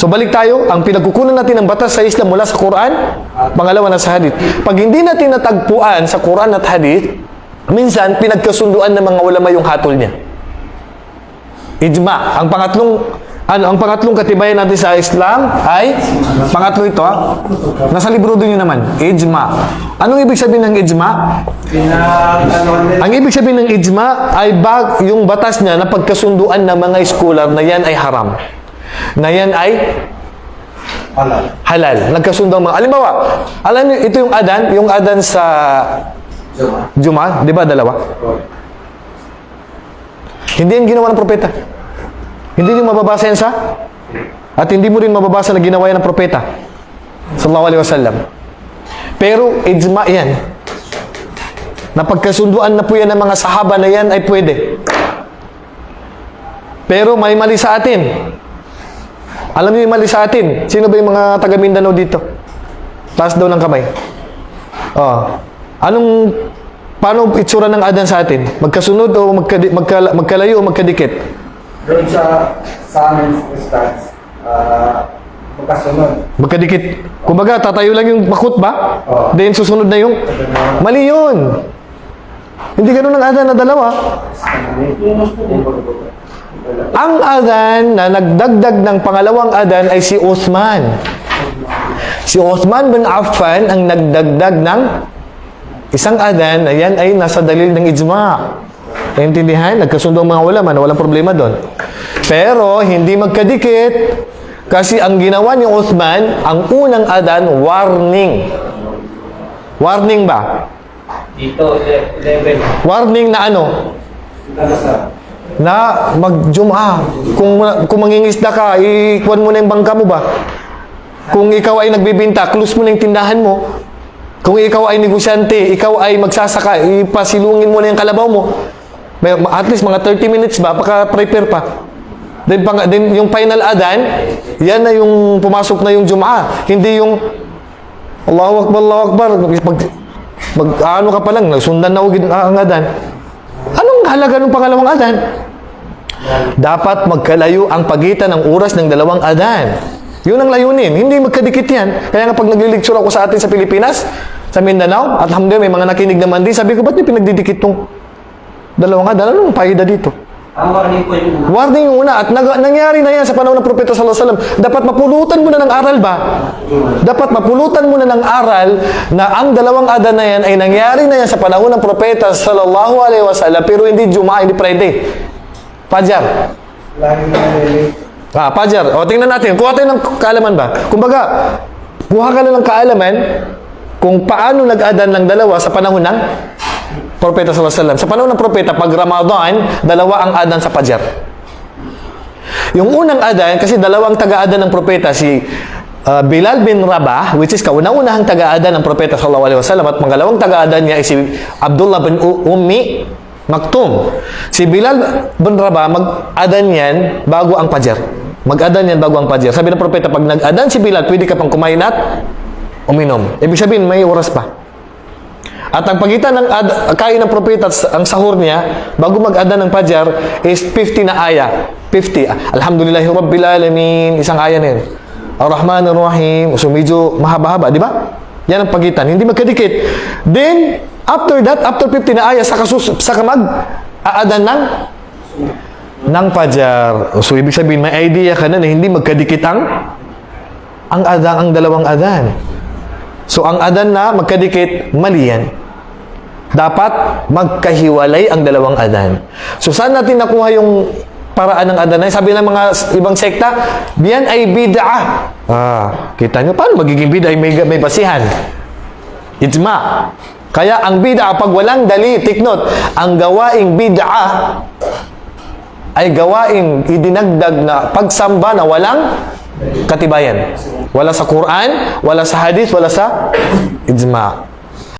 So balik tayo, ang pinagkukunan natin ng batas sa Islam mula sa Quran, pangalawa na sa hadith. Pag hindi natin natagpuan sa Quran at hadith, minsan pinagkasunduan ng mga ulama yung hatol niya. Ijma. Ang pangatlong ano, ang pangatlong katibayan natin sa Islam ay pangatlo ito, ha? nasa libro din yun naman, ijma. Anong ibig sabihin ng ijma? Ang ibig sabihin ng ijma ay bag, yung batas niya na pagkasunduan ng mga scholar na yan ay haram. Na yan ay halal. halal. Nagkasundo ang mga. Alimbawa, alam niyo, ito yung adan, yung adan sa Juma. Juma, di ba dalawa? Hindi yan ginawa ng propeta. Hindi niyo mababasa yan sa at hindi mo rin mababasa na ginawa yan ng propeta. Sallallahu alaihi wasallam. Pero ijma yan. Napagkasunduan na po yan ng mga sahaba na yan ay pwede. Pero may mali sa atin. Alam niyo yung mali sa atin? Sino ba yung mga taga Mindanao dito? Taas daw ng kamay. Oh. Anong paano itsura ng adan sa atin? Magkasunod o magkadi, magkala, magkalayo o magkadikit? Doon sa sa amin stance, ah, magkasunod. Magkadikit. Kumbaga, tatayo lang yung makut ba? Oo. Then susunod na yung mali yun. Hindi ganun ang adan na dalawa. Ang adan na nagdagdag ng pangalawang adan ay si Uthman. Si Uthman bin Affan ang nagdagdag ng isang adan na yan ay nasa dalil ng ijma. Naintindihan? Nagkasundo ang mga ulama na walang problema doon. Pero hindi magkadikit kasi ang ginawa ni Uthman, ang unang adan, warning. Warning ba? Dito, 11. Warning na ano? Na magjum'a. Kung, kung mangingisda ka, ikuan mo na yung bangka mo ba? Kung ikaw ay nagbibinta, close mo na yung tindahan mo. Kung ikaw ay negosyante, ikaw ay magsasaka, ipasilungin mo na yung kalabaw mo. At least mga 30 minutes ba, baka prepare pa. Then, pang, then yung final adan, yan na yung pumasok na yung Jum'a. Hindi yung Allahu Akbar, Allahu Akbar. Mag, mag, ano ka pa lang, sundan na ugid ang adan. Halaga ng pangalawang adan? Dapat magkalayo ang pagitan ng oras ng dalawang adan. Yun ang layunin. Hindi magkadikit yan. Kaya nga pag naglilecture ako sa atin sa Pilipinas, sa Mindanao, at alhamdulillah may mga nakinig naman din, sabi ko, ba't may pinagdidikit tong dalawang adan? Anong paida dito? Warning po yung una at nag- nangyari na yan sa panahon ng Propeta sallallahu alaihi wasallam. Dapat mapulutan mo na ng aral ba? Dapat mapulutan mo na ng aral na ang dalawang adan na yan ay nangyari na yan sa panahon ng Propeta sallallahu alaihi wasallam pero hindi Juma, hindi Friday. Fajar. lagi na. Ah, Fajar. O tingnan natin. Kuha tayo ng kaalaman ba? Kumbaga, kuha ka na ng kaalaman kung paano nag-adan ng dalawa sa panahon ng Propeta sallallahu alaihi wasallam. Sa panahon ng propeta, pag Ramadan, dalawa ang adan sa Fajar. Yung unang adan, kasi dalawang taga-adan ng propeta, si uh, Bilal bin Rabah, which is kauna-unahang taga-adan ng propeta sallallahu alaihi wasallam, at pangalawang taga-adan niya ay si Abdullah bin Ummi Maktum. Si Bilal bin Rabah, mag-adan yan bago ang Fajar. Mag-adan yan bago ang Fajar. Sabi ng propeta, pag nag-adan si Bilal, pwede ka pang kumain at uminom. Ibig sabihin, may oras pa. At ang pagitan ng ad, kain ng propeta at ang sahur niya, bago mag-adan ng Fajar, is 50 na aya. 50. Alhamdulillahi Rabbil Alamin. Isang aya na yun. Ar-Rahman Ar-Rahim. So medyo mahaba-haba, di ba? Yan ang pagitan. Hindi magkadikit. Then, after that, after 50 na aya, saka, sus, saka mag aadan ng ng Fajar. So, ibig sabihin, may idea ka na na hindi magkadikit ang ang adan, ang dalawang adan. So, ang adan na magkadikit, mali yan. Dapat magkahiwalay ang dalawang adan. So, saan natin nakuha yung paraan ng adan? Sabi ng mga ibang sekta, biyan ay bid'ah. Ah, kita nyo, paano magiging bid'ah? May, may basihan. Ijma. Kaya ang bid'ah, pag walang dali, take note, ang gawaing bid'ah ay gawaing idinagdag na pagsamba na walang katibayan. Wala sa Quran, wala sa hadith, wala sa ijma.